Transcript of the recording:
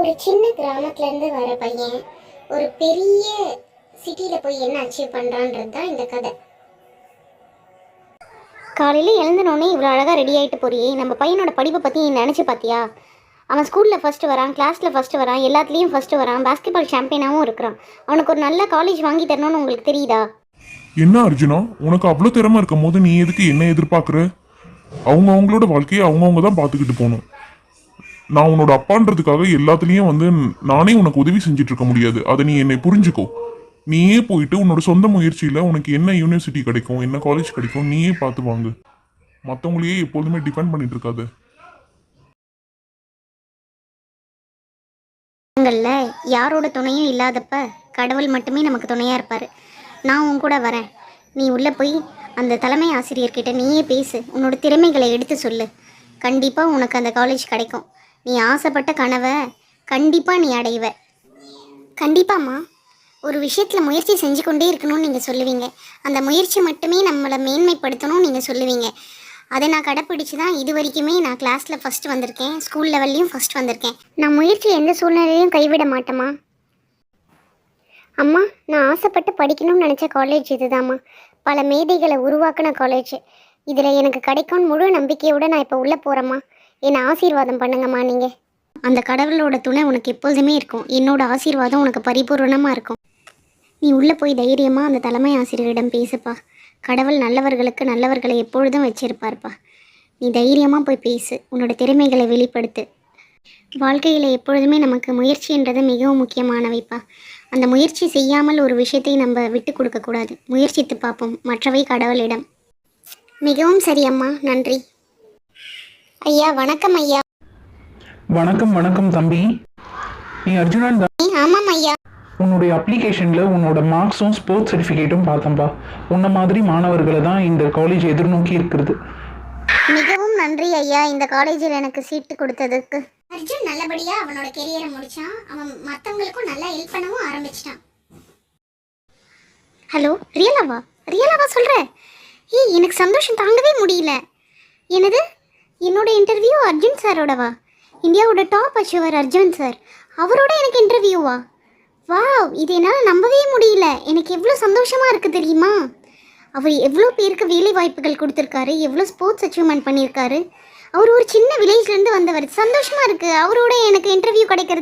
ஒரு சின்ன கிராமத்துல இருந்து வர பையன் ஒரு பெரிய சிட்டியில போய் என்ன அச்சீவ் பண்றான்றது தான் இந்த கதை. காலையில் எழுந்தனோடனே இவ்வளோ அழகாக ரெடி ஆகிட்டு போறியே. நம்ம பையனோட படிப்பை பற்றி நினச்சி பார்த்தியா? அவன் ஸ்கூலில் ஃபஸ்ட்டு வரான் கிளாஸில் ஃபஸ்ட்டு வரான் எல்லாத்துலேயும் ஃபஸ்ட்டு வரான் பாஸ்கெட்பால் சாம்பியனாகவும் இருக்கிறான். அவனுக்கு ஒரு நல்ல காலேஜ் வாங்கி தரணும்னு உங்களுக்கு தெரியுதா? என்ன அர்ஜுனா உனக்கு அவ்வளோ திறமை இருக்கும் போது நீ எதுக்கு என்ன எதிர்பார்க்குற? அவங்க அவங்களோட வாழ்க்கையை அவங்கவுங்க தான் பார்த்துக்கிட்டு போகணும். நான் உன்னோட அப்பான்றதுக்காக எல்லாத்துலேயும் வந்து நானே உனக்கு உதவி செஞ்சுட்டு இருக்க முடியாது. அதை நீ என்னை புரிஞ்சுக்கோ. நீயே போயிட்டு உன்னோட சொந்த முயற்சியில் உனக்கு என்ன யூனிவர்சிட்டி கிடைக்கும் என்ன காலேஜ் கிடைக்கும் நீயே பார்த்து வாங்கு. மற்றவங்களையே எப்போதுமே டிபெண்ட் பண்ணிட்டு இருக்காது யாரோட துணையும் இல்லாதப்ப கடவுள் மட்டுமே நமக்கு துணையாக இருப்பார். நான் உன் கூட வரேன். நீ உள்ளே போய் அந்த தலைமை ஆசிரியர்கிட்ட நீயே பேசு. உன்னோட திறமைகளை எடுத்து சொல்லு. கண்டிப்பாக உனக்கு அந்த காலேஜ் கிடைக்கும். நீ ஆசைப்பட்ட கனவை கண்டிப்பாக நீ அடைவ. கண்டிப்பாம்மா. ஒரு விஷயத்தில் முயற்சி செஞ்சு கொண்டே இருக்கணும்னு நீங்கள் சொல்லுவீங்க. அந்த முயற்சி மட்டுமே நம்மளை மேன்மைப்படுத்தணும்னு நீங்கள் சொல்லுவீங்க. அதை நான் கடைப்பிடிச்சு தான் இது வரைக்குமே நான் கிளாஸில் ஃபஸ்ட் வந்திருக்கேன். ஸ்கூல் லெவல்லையும் ஃபஸ்ட் வந்திருக்கேன். நான் முயற்சி எந்த சூழ்நிலையிலையும் கைவிட மாட்டேம்மா. அம்மா நான் ஆசைப்பட்டு படிக்கணும்னு நினச்ச காலேஜ் இதுதாம்மா. பல மேதைகளை உருவாக்கின காலேஜ் இதில் எனக்கு கிடைக்கும்னு முழு நம்பிக்கையோடு நான் இப்போ உள்ளே போகிறேம்மா என்னை ஆசீர்வாதம் பண்ணுங்கம்மா நீங்கள் அந்த கடவுளோட துணை உனக்கு எப்போதுமே இருக்கும். என்னோட ஆசீர்வாதம் உனக்கு பரிபூர்ணமாக இருக்கும். நீ உள்ளே போய் தைரியமாக அந்த தலைமை ஆசிரியரிடம் பேசுப்பா. கடவுள் நல்லவர்களுக்கு நல்லவர்களை எப்பொழுதும் வச்சிருப்பார்ப்பா. நீ தைரியமாக போய் பேசு. உன்னோட திறமைகளை வெளிப்படுத்து. வாழ்க்கையில் எப்பொழுதுமே நமக்கு முயற்சின்றது மிகவும் முக்கியமானவைப்பா. அந்த முயற்சி செய்யாமல் ஒரு விஷயத்தை நம்ம விட்டு கொடுக்கக்கூடாது முயற்சித்து பார்ப்போம் மற்றவை கடவுளிடம். மிகவும் சரி அம்மா. நன்றி. ஐயா வணக்கம் ஐயா. வணக்கம் வணக்கம் தம்பி. நீ அர்ஜுனன் தான் ஆமாம் ஐயா. உன்னுடைய அப்ளிகேஷனில் உன்னோட மார்க்ஸும் ஸ்போர்ட்ஸ் சர்டிஃபிகேட்டும் பார்த்தேன்ப்பா உன்ன மாதிரி மாணவர்களை தான் இந்த காலேஜ் எதிர்நோக்கி இருக்கிறது. மிகவும் நன்றி ஐயா இந்த காலேஜில் எனக்கு சீட்டு கொடுத்ததுக்கு. அர்ஜுன் நல்லபடியா அவனோட கெரியரை முடிச்சான். அவன் மற்றவங்களுக்கும் நல்லா ஹெல்ப் பண்ணவும் ஆரம்பிச்சிட்டான். ஹலோ ரியலாவா? ரியலாவா சொல்ற? ஏய் எனக்கு சந்தோஷம் தாங்கவே முடியல. என்னது? என்னோட இன்டர்வியூ அர்ஜுன் சாரோடவா? இந்தியாவோட டாப் அச்சுவர் அர்ஜுன் சார். அவரோட எனக்கு இன்டர்வியூவா வாவ் இது என்னால் நம்பவே முடியல. எனக்கு எவ்வளோ சந்தோஷமாக இருக்குது தெரியுமா? அவர் எவ்வளோ பேருக்கு வேலை வாய்ப்புகள் கொடுத்துருக்காரு எவ்வளோ ஸ்போர்ட்ஸ் அச்சீவ்மெண்ட் பண்ணியிருக்காரு. அவர் ஒரு சின்ன வில்லேஜ்லேருந்து வந்தவர். சந்தோஷமாக இருக்குது அவரோட எனக்கு இன்டர்வியூ கிடைக்கிறது